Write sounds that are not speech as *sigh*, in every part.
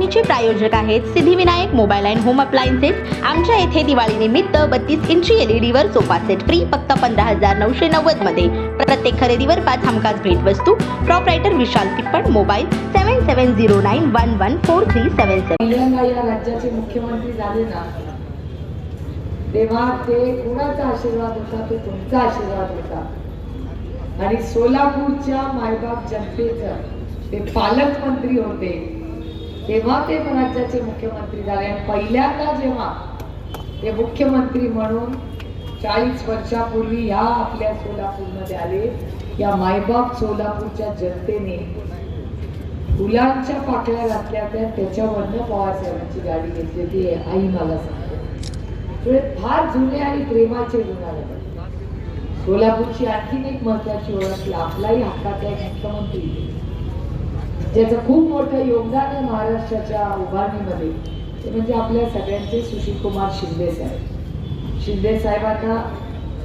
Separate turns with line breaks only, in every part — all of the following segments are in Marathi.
बातमीचे प्रायोजक आहेत Siddhivinayak mobile and home appliances. आमच्या येथे दिवाळी निमित्त बत्तीस इंची एलईडी वर सोफा सेट फ्री फक्त पंधरा हजार नऊशे नव्वदमध्ये. प्रत्येक खरेदीवर पाच हमखास भेटवस्तू. Proprietor Vishal Tippan mobile seven seven zero nine one one four three seven seven
राज्याचे मुख्यमंत्री झाले ना तेव्हा ते कोणाचा आशीर्वाद होता? तो तुमचा आशीर्वाद होता. आणि सोलापूरच्या मायबाप जनतेचं ते पालकमंत्री होते. तेव्हा ते राज्याचे मुख्यमंत्री झाले. आणि पहिल्यांदा जेव्हा ते मुख्यमंत्री म्हणून चाळीस वर्षापूर्वी ह्या आपल्या सोलापूरमध्ये आले या मायबाप सोलापूरच्या जनतेने फुलांच्या पाकळ्या घातल्या त्या त्याच्यावरनं पवारसाहेबांची गाडी घेतली ती आई मला सांगते म्हणजे फार जुने आणि प्रेमाचे गुण सोलापूरची आणखीन एक महत्वाची ओळख आपलाही हक्काचा एक मुख्यमंत्री. ज्याचं खूप मोठं योगदान आहे महाराष्ट्राच्या उभारणीमध्ये ते म्हणजे आपल्या सगळ्यांचे सुशीलकुमार शिंदे साहेब. शिंदे साहेबांना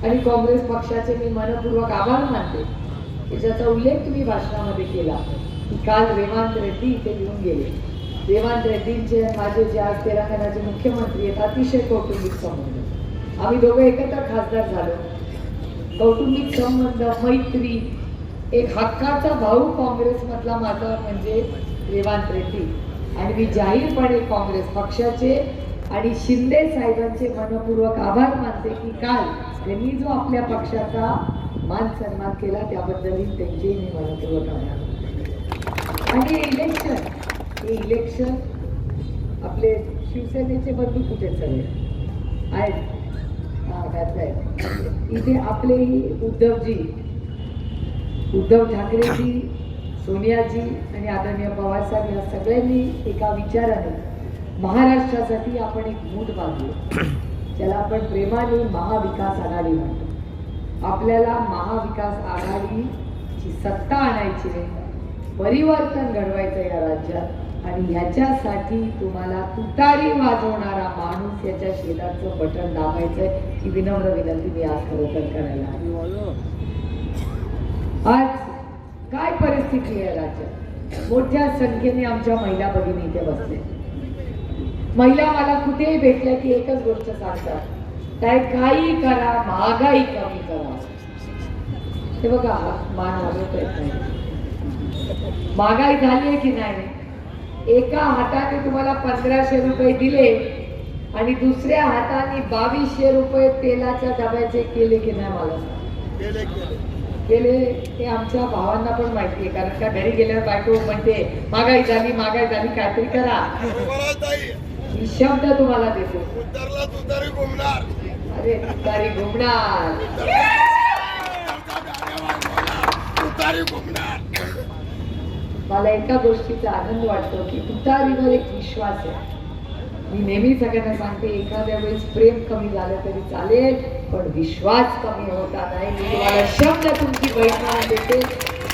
आणि काँग्रेस पक्षाचे मी मनपूर्वक आभार मानते की ज्याचा उल्लेख तुम्ही भाषणामध्ये केला. की काल रेवांत रेड्डी इथे येऊन गेले. रेवांत रेड्डींचे माझे जे आज तेलंगणाचे मुख्यमंत्री आहेत अतिशय कौटुंबिक संबंध. आम्ही दोघं एकत्र खासदार झालो. कौटुंबिक संबंध मैत्री एक हक्काचा भाऊ काँग्रेसमधला माझा म्हणजे रेवांत रेड्डी. आणि मी जाहीरपणे काँग्रेस पक्षाचे आणि शिंदे साहेबांचे मनपूर्वक आभार मानते की काल त्यांनी जो आपल्या पक्षाचा मान सन्मान केला त्याबद्दलही त्यांचेही मी मनपूर्वक आभार आणि हे इलेक्शन हे इलेक्शन आपले शिवसेनेचे बंधू कुठे चालले? आहेत. हा त्यात आहेत. इथे आपलेही उद्धवजी उद्धव ठाकरेजी सोनियाजी आणि आदरणीय पवारसाहेब या सगळ्यांनी एका विचाराने महाराष्ट्रासाठी आपण एक मूठ बांधली. *clears throat* ज्याला आपण प्रेमाने महाविकास आघाडी म्हणतो. आपल्याला महाविकास आघाडीची सत्ता आणायची आहे परिवर्तन घडवायचं या राज्यात आणि ह्याच्यासाठी तुम्हाला तुतारी वाजवणारा माणूस याच्या शेजारचं बटन दाबायचंय ही विनम्र विनंती मी आज खरं तर करायला. आज काय परिस्थिती आहे राज्यात? मोठ्या संख्येने आमच्या महिला भगिनी इथे बसले. महिला मला कुठेही भेटल्या की एकच गोष्ट सांगतात. काय काही करा महागाई कमी करा. हे बघा हा मान हलवतोय नाही महागाई झाली आहे की नाही? एका हाताने तुम्हाला पंधराशे रुपये दिले आणि दुसऱ्या हाताने बावीसशे रुपये तेलाच्या डब्याचे केले की नाही मला सांग. केले ते आमच्या भावांना पण माहिती आहे. कारण का घरी गेल्यावर बायको म्हणते महागाई झाली महागाई झाली काहीतरी करा. मी शब्द तुम्हाला देतो. अरे तुतारी घुमणार. मला एका गोष्टीचा आनंद वाटतो की तुतारीवर एक विश्वास आहे. मी नेहमी सगळ्यांना सांगते एखाद्या वेळेस प्रेम कमी झालं तरी चालेल पण विश्वास कमी होता नाही. मी तुम्हाला शब्द तुमची बहिण देते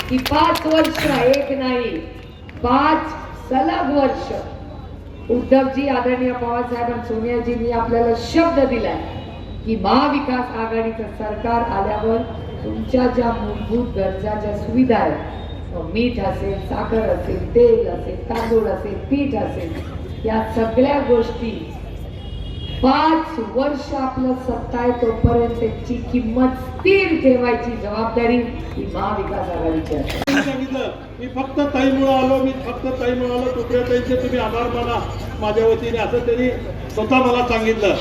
की पाच वर्ष एक नाही पाच सलग वर्ष. उद्धवजी आदरणीय पवारसाहेब आणि सोनियाजींनी आपल्याला शब्द दिलाय की महाविकास आघाडीचं सरकार आल्यावर तुमच्या ज्या मूलभूत गरजा ज्या सुविधा आहेत मीठ असेल साखर असेल तेल असेल तांदूळ असेल पीठ असेल या सगळ्या गोष्टी पाच वर्ष आपलं सत्ता आहे तोपर्यंत त्याची किंमत स्थिर ठेवायची जबाबदारी ही महाविकास आघाडीची आहे
मी सांगितलं मी फक्त ताईमुळं आलो मी फक्त ताईमुळं आलो. तुकड्या ताईचे तुम्ही आभार माना. माझ्या वतीने असं त्यांनी स्वतः मला सांगितलं.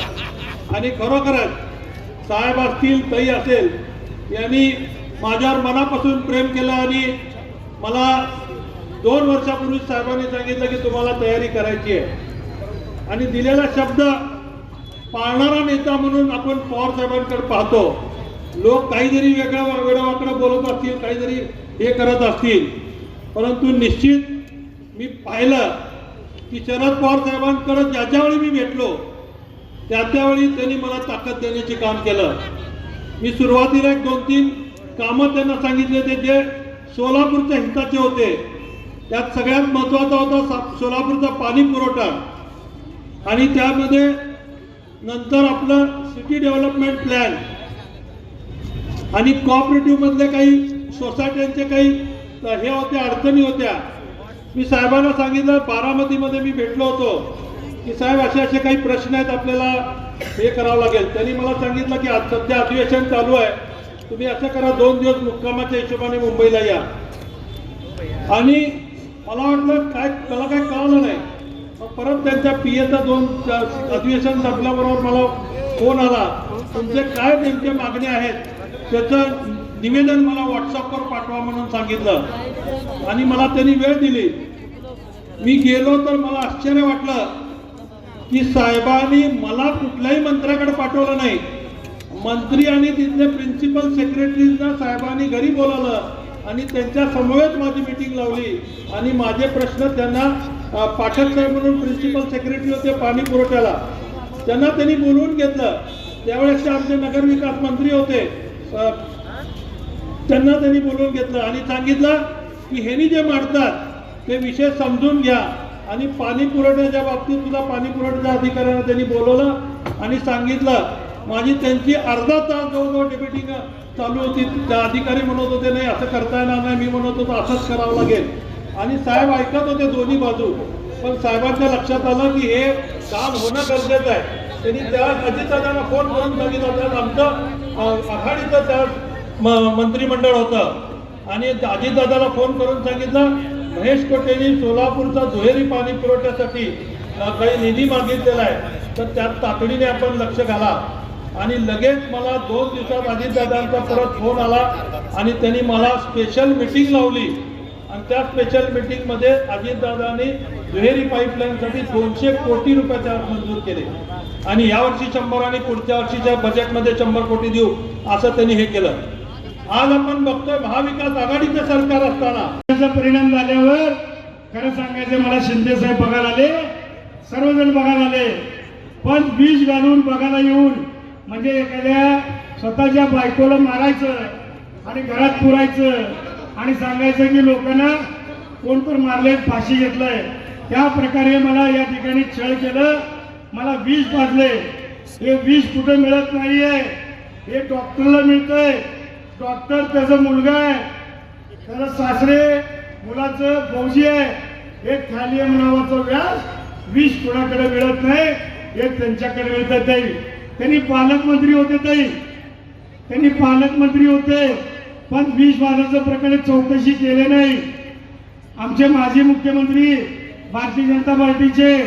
आणि खरोखरच साहेब असतील ताई असेल यांनी माझ्यावर मनापासून प्रेम केलं आणि मला दोन वर्षापूर्वी साहेबांनी सांगितलं की तुम्हाला तयारी करायची आहे. आणि दिलेला शब्द पाळणारा नेता म्हणून आपण पवार साहेबांकडे पाहतो. लोक काहीतरी वेगळा वेळावाकडं बोलत असतील काहीतरी हे करत असतील. परंतु निश्चित मी पाहिलं की शरद पवार साहेबांकडे ज्या ज्यावेळी मी भेटलो त्या त्यावेळी त्यांनी मला ताकद देण्याचे काम केलं. मी सुरुवातीला एक दोन तीन कामं त्यांना सांगितले होते जे सोलापूरच्या हिताचे होते. त्यात सगळ्यात महत्त्वाचा होता सा- सोलापूरचा पाणी पुरवठा. आणि त्यामध्ये नंतर आपलं सिटी डेव्हलपमेंट प्लॅन आणि कोऑपरेटिव्ह मधले काही सोसायट्यांचे काही हे होत्या अडचणी होत्या. मी साहेबांना सांगितलं बारामतीमध्ये मी भेटलो होतो. की साहेब असे असे काही प्रश्न आहेत आपल्याला हे करावं लागेल. त्यांनी मला सांगितलं की आज सध्या अधिवेशन चालू आहे. तुम्ही असं करा दोन दिवस मुक्कामाच्या हिशोबाने मुंबईला या. आणि मला वाटलं काय मला काय कळलं नाही. मग परत त्यांच्या पी एचा दोन अधिवेशन संपल्याबरोबर मला फोन आला. तुमचे काय नेमके मागणी आहेत? त्याचं निवेदन मला व्हॉट्सअपवर पाठवा म्हणून सांगितलं. आणि मला त्यांनी वेळ दिली. मी गेलो तर मला आश्चर्य वाटलं की साहेबांनी मला कुठल्याही मंत्र्याकडे पाठवलं नाही. मंत्री आणि तिथले प्रिन्सिपल सेक्रेटरीजना साहेबांनी घरी बोलावलं. आणि त्यांच्या समवेत माझी मीटिंग लावली. आणि माझे प्रश्न त्यांना पाठक साहेब म्हणून प्रिन्सिपल सेक्रेटरी होते पाणी पुरवठ्याला. त्यांना त्यांनी बोलवून घेतलं. त्यावेळेस ते आमचे नगरविकास मंत्री होते. त्यांना त्यांनी बोलवून घेतलं. आणि सांगितलं की ह्यांनी जे मांडतात ते विषय समजून घ्या. आणि पाणी पुरवठ्याच्या बाबतीत सुद्धा पाणी पुरवठ्याच्या अधिकाऱ्यांना त्यांनी बोलवलं आणि सांगितलं. माझी त्यांची अर्धा तास जवळजवळ डिबेटिंग चालू होती. त्या अधिकारी म्हणत होते नाही असं करता येणार नाही. मी म्हणत होतो असंच करावं लागेल. आणि साहेब ऐकत होते दोन्ही बाजू. पण साहेबांच्या लक्षात आलं की हे काम होणं गरजेचं आहे. त्यांनी त्या अजितदादांना फोन करून सांगितलं त्यात आमचं आघाडीचं त्या म- मंत्रिमंडळ होतं. आणि अजितदादाला फोन करून सांगितलं महेश कोटेंनी सोलापूरचा दुहेरी पाणी पुरवठ्यासाठी काही निधी मागितलेला आहे. तर त्यात तातडीने आपण लक्ष घाला. आणि लगेच मला दोन दिवसात अजितदादांचा परत फोन आला आणि त्यांनी मला स्पेशल मिटिंग लावली. आणि त्या स्पेशल मिटिंगमध्ये अजितदादांनी दुहेरी पाईपलाईनसाठी दोनशे कोटी रुपयाचे अर्ज मंजूर केले. आणि यावर्षी शंभर आणि पुढच्या वर्षीच्या बजेटमध्ये शंभर कोटी देऊ असं त्यांनी हे केलं. आज आपण बघतोय महाविकास आघाडीचं सरकार असताना.
त्याचा परिणाम झाल्यावर खरं सांगायचं मला शिंदे साहेब बघायला आले. सर्वजण बघायला आले. पण बीज घालून बघायला येऊन म्हणजे एखाद्या स्वतःच्या बायकोला मारायचं आणि घरात पुरायचं आणि सांगायचं की लोकांना कोण तर मारले फाशी घेतलंय. त्या प्रकारे मला या ठिकाणी छळ केलं. मला विष पाजले हे विष कुठे मिळत नाहीये. हे डॉक्टरला मिळतंय. डॉक्टर त्याचा मुलगा आहे. त्याला सासरे मुलाचं फौजी आहे. एक थालियम नावाचं व्यास विष कोणाकडे मिळत नाही एक त्यांच्याकडे मिळतं ताई त्यांनी पालकमंत्री होते ताई. त्यांनी पालकमंत्री होते पण विष मारण्याचं प्रकरण चौकशी केले नाही. आमचे माजी मुख्यमंत्री भारतीय जनता पार्टीचे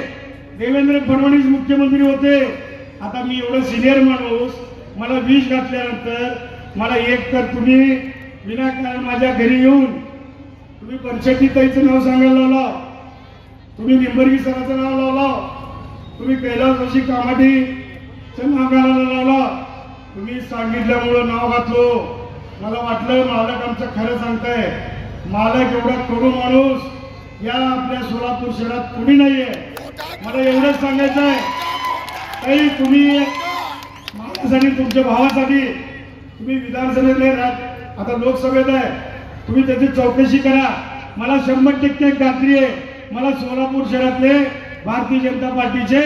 देवेंद्र फडणवीस मुख्यमंत्री होते. आता मी एवढं सिनियर माणूस मला विष घातल्यानंतर मला एक तर तुम्ही विनाकारण माझ्या घरी येऊन तुम्ही पंचायती ताईचं नाव सांगायला लावला. तुम्ही निंबरगी सराचं नाव लावला. तुम्ही कैलास जोशी कामाठी नाव घालायला लावला. तुम्ही सांगितल्यामुळं नाव घातलो. मला वाटलं मालक आमचं खरं सांगताय. मालक एवढा कडू माणूस. या आपल्या सोलापूर शहरात कुणी नाहीये. मला एवढंच सांगायचं आहे ताई तुम्ही माझ्यासाठी तुमच्या भावासाठी तुम्ही विधानसभेत आता लोकसभेत आहे. तुम्ही त्याची चौकशी करा. मला शंभर टक्के खात्री आहे. मला सोलापूर शहरातले भारतीय जनता पार्टीचे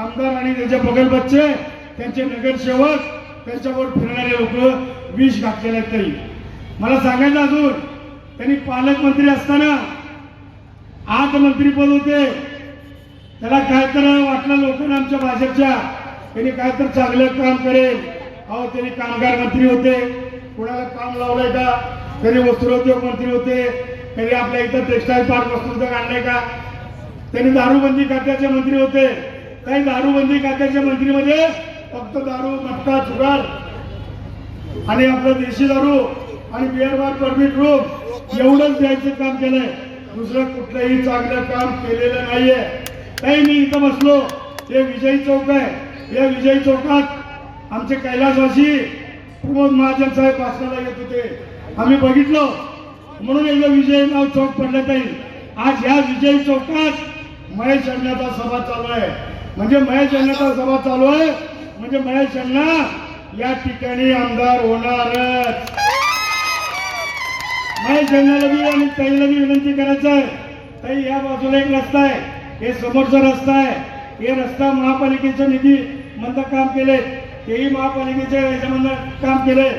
आमदार आणि त्याच्या बगलबच्चे त्यांचे नगरसेवक त्यांच्यावर फिरणारे लोक विष घातलेले आहेत तरी. मला सांगायचं अजून त्यांनी पालकमंत्री असताना आठ मंत्रीपद होते. त्याला काय तर वाटलं लोकांना आमच्या भाजपच्या त्यांनी काय तर चांगलं काम करेल. अहो त्यांनी कामगार मंत्री होते. कोणाला काम लावलंय का? त्यांनी वस्त्रोद्योग मंत्री होते. त्यांनी आपल्या इथं टेक्स्टाईल पार्क वस्त्रोद्योग आणलंय का? त्यांनी दारूबंदी खात्याचे मंत्री होते. काही दारूबंदी खात्याच्या मंत्रीमध्ये फक्त दारू मटका चुगार आणि आपलं देशी दारू आणि बिअर बार परमिट रूम एवढंच द्यायचं काम केलंय. दुसरं कुठलंही चांगलं काम केलेलं नाहीये. काही मी इथं बसलो. हे विजयी चौक आहे. या विजयी चौकात आमचे कैलासवासी प्रमोद महाजन साहेब भाषणाला येत होते. आम्ही बघितलो. म्हणून एकदा विजय नाव चौक पडलं जाईल आज ह्या विजयी चौकात महेश आणण्याचा सभा चालू आहे. म्हणजे महेश यांना सभा चालू आहे. म्हणजे महेश यांना या ठिकाणी आमदार होणारच. महेश यांना बी आणि ताईला बी विनंती करायचं आहे. ताई या बाजूला एक रस्ता आहे. हे समोरचा रस्ता आहे. हे रस्ता महापालिकेच्या निधी म्हणता काम केले. तेही महापालिकेच्या याच्यामधनं काम केले.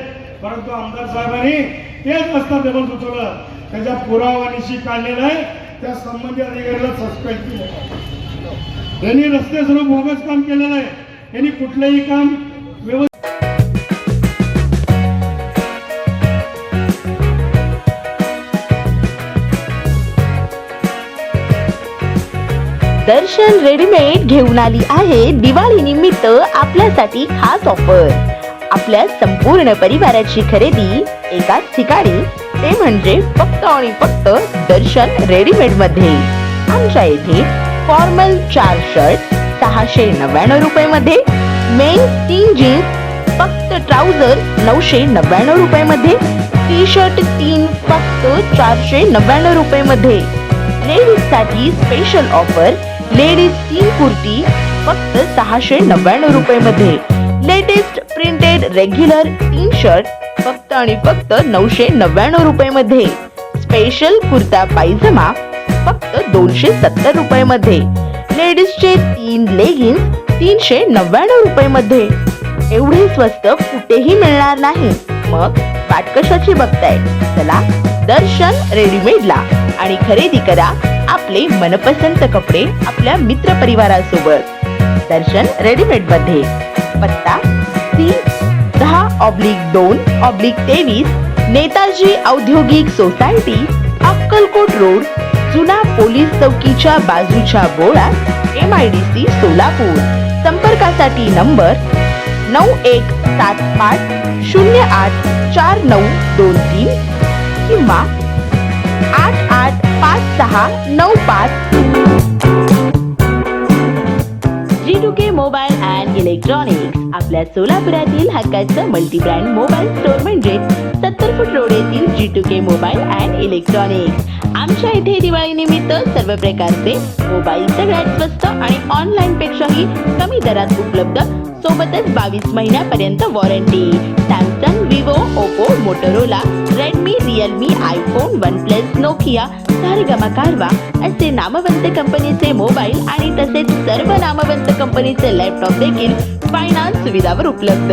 परंतु आमदार साहेबांनी तेच रस्ता डबल सुचवलं. त्याच्या पुरावानिशी काढलेला आहे. त्या संबंधित अधिकाऱ्याला सस्पेंड केलं यांनी रस्ते सर्व बोगस काम केलेलं आहे. यांनी कुठलंही काम व्यवस्थित
दर्शन रेडीमेड घेऊन आली आहे दिवाळी निमित्त आपल्यासाठी खास ऑफर आपल्या संपूर्ण परिवाराची खरेदी एकाच ठिकाणी. ते म्हणजे फक्त आणि फक्त दर्शन रेडीमेडमध्ये आमच्या येथे फॉर्मल चार शर्ट सहाशे नव्याण्णव रुपये मध्ये मेन तीन जीन्स फक्त ट्राउझर नऊशे नव्याण्णव रुपये मध्ये टी शर्ट तीन फक्त चारशे नव्याण्णव रुपये मध्ये लेडीजसाठी स्पेशल ऑफर लेडीज तीन कुर्ती फक्त सहाशे नव्याण्णव रुपये मध्ये लेटेस्ट प्रिंटेड रेग्युलर तीन शर्ट फक्त आणि फक्त नऊशे नव्याण्णव रुपये मध्ये स्पेशल कुर्ता पायजमा फक्त दोनशे सत्तर रुपये मध्ये लेडीजचे तीन लेगिन्स तीनशे नव्याण्णव रुपये मध्ये एवढे स्वस्त कुठेही मिळणार नाही. मग वाट कशाची बघताय? चला दर्शन रेडीमेडला आणि खरेदी करा आपले मनपसंत कपडे आपल्या मित्र परिवारासोबत. दर्शन रेडीमेडमध्ये पत्ता सी दहा ऑब्लिक दोन ऑब्लिक तेवीस नेताजी औद्योगिक सोसायटी अक्कलकोट रोड जुना पोलीस चौकीच्या बाजूच्या बोळात M I D C Solapur. संपर्कासाठी नंबर नऊ एक सात पाच शून्य आठ चार नऊ दोन तीन किंवा आठ आठ पाच सहा नऊ पाच. G two K mobile and electronics आपल्या सोलापुरातील हक्काचं मल्टीब्रँड मोबाईल मोबाईल स्टोअर म्हणजे सत्तर फूट रोड येथील G two K mobile and electronics आमच्या इथे दिवाळी निमित्त सर्व प्रकारचे मोबाईल सगळ्यात स्वस्त आणि ऑनलाईन पेक्षाही कमी दरात उपलब्ध सोबतच बावीस महिन्यापर्यंत warranty Samsung Vivo Oppo Motorola Redmi Realme iPhone OnePlus Nokia Saregama Carvaan असे नामवंत कंपनीचे मोबाईल आणि तसेच सर्व नामवंत कंपनीचे लॅपटॉप देखील फायनान्स सुविधावर उपलब्ध.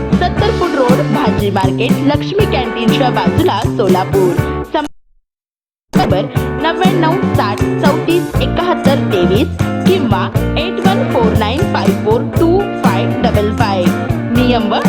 सत्तर फूट रोड भाजी मार्केट लक्ष्मी कॅन्टीनच्या बाजूला सोलापूर. संपर्क नंबर नव्याण्णव साठ चौतीस एकाहत्तर तेवीस किंवा eight one four nine five four two five double five. नियम व